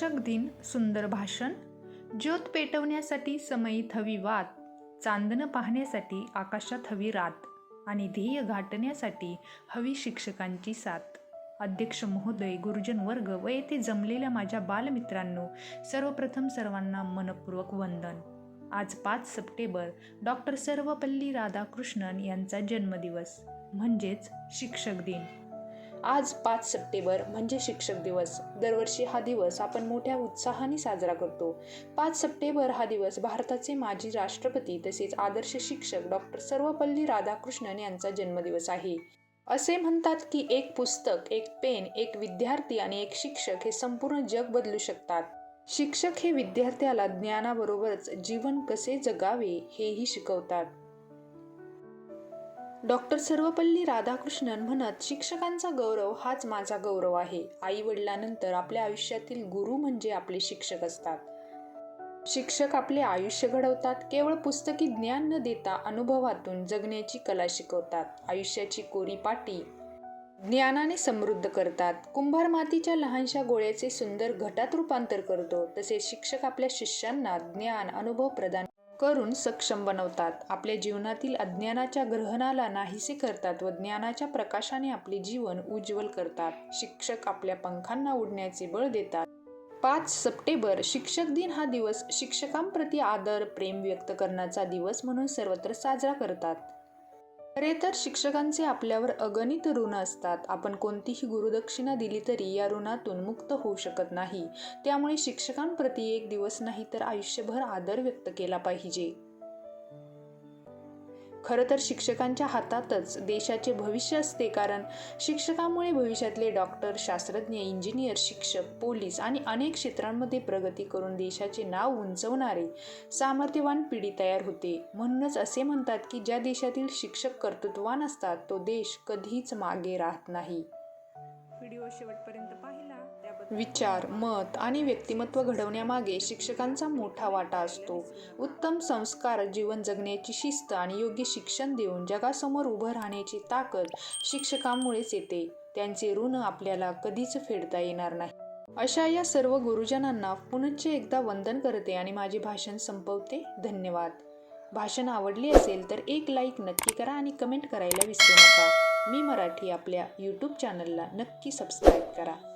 शिक्षक दिन सुंदर भाषण ज्योत पेटवण्यासाठी समयीत हवी वात चांदणं पाहण्यासाठी आकाशात हवी रात आणि ध्येय गाठण्यासाठी हवी शिक्षकांची साथ. अध्यक्ष महोदय गुरुजन वर्ग व येथे जमलेल्या माझ्या बालमित्रांनो सर्वप्रथम सर्वांना मनपूर्वक वंदन. आज पाच सप्टेंबर डॉक्टर सर्वपल्ली राधाकृष्णन यांचा जन्मदिवस म्हणजेच शिक्षक दिन. आज पाच सप्टेंबर म्हणजे शिक्षक दिवस. दरवर्षी हा दिवस आपण मोठ्या उत्साहाने साजरा करतो. पाच सप्टेंबर हा दिवस भारताचे माजी राष्ट्रपती तसेच आदर्श शिक्षक डॉक्टर सर्वपल्ली राधाकृष्णन यांचा जन्मदिवस आहे. असे म्हणतात की एक पुस्तक एक पेन एक विद्यार्थी आणि एक शिक्षक हे संपूर्ण जग बदलू शकतात. शिक्षक हे विद्यार्थ्याला ज्ञानाबरोबरच जीवन कसे जगावे हेही शिकवतात. डॉक्टर सर्वपल्ली राधाकृष्णन म्हणत शिक्षकांचा गौरव हाच माझा गौरव आहे. आई वडिलांनंतर आपल्या आयुष्यातील गुरु म्हणजे आपले शिक्षक असतात. शिक्षक आपले आयुष्य घडवतात केवळ पुस्तकी ज्ञान न देता अनुभवातून जगण्याची कला शिकवतात. आयुष्याची कोरी पाटी ज्ञानाने समृद्ध करतात. कुंभार मातीच्या लहानशा गोळ्याचे सुंदर घटात रूपांतर करतो. तसेच शिक्षक आपल्या शिष्यांना ज्ञान अनुभव प्रदान करून सक्षम बनवतात. आपल्या जीवनातील अज्ञानाच्या ग्रहणाला नाहीसे करतात व ज्ञानाच्या प्रकाशाने आपले जीवन उज्ज्वल करतात. शिक्षक आपल्या पंखांना उडण्याचे बळ देतात. पाच सप्टेंबर शिक्षक दिन हा दिवस शिक्षकांप्रती आदर प्रेम व्यक्त करण्याचा दिवस म्हणून सर्वत्र साजरा करतात. खरे तर शिक्षकांचे आपल्यावर अगणित ऋण असतात. आपण कोणतीही गुरुदक्षिणा दिली तरी या ऋणातून मुक्त होऊ शकत नाही. त्यामुळे शिक्षकांप्रती एक दिवस नाही तर आयुष्यभर आदर व्यक्त केला पाहिजे. खरं तर शिक्षकांच्या हातातच देशाचे भविष्य असते कारण शिक्षकामुळे भविष्यातले डॉक्टर शास्त्रज्ञ इंजिनियर शिक्षक पोलीस आणि अनेक क्षेत्रांमध्ये प्रगती करून देशाचे नाव उंचवणारे सामर्थ्यवान पिढी तयार होते. म्हणूनच असे म्हणतात की ज्या देशातील शिक्षक कर्तृत्वान असतात तो देश कधीच मागे राहत नाही. व्हिडिओ शेवटपर्यंत पाहिला. विचार मत आणि व्यक्तिमत्व घडवण्यामागे शिक्षकांचा मोठा वाटा असतो. उत्तम संस्कार जीवन जगण्याची शिस्त आणि योग्य शिक्षण देऊन जगासमोर उभं राहण्याची ताकद शिक्षकांमुळेच येते. त्यांचे ऋण आपल्याला कधीच फेडता येणार नाही. अशा या सर्व गुरुजनांना पुनश्च एकदा वंदन करते आणि माझे भाषण संपवते. धन्यवाद. भाषण आवडले असेल तर एक लाईक नक्की करा आणि कमेंट करायला विसरू नका. मी मराठी आपल्या यूट्यूब चॅनलला नक्की सबस्क्राईब करा.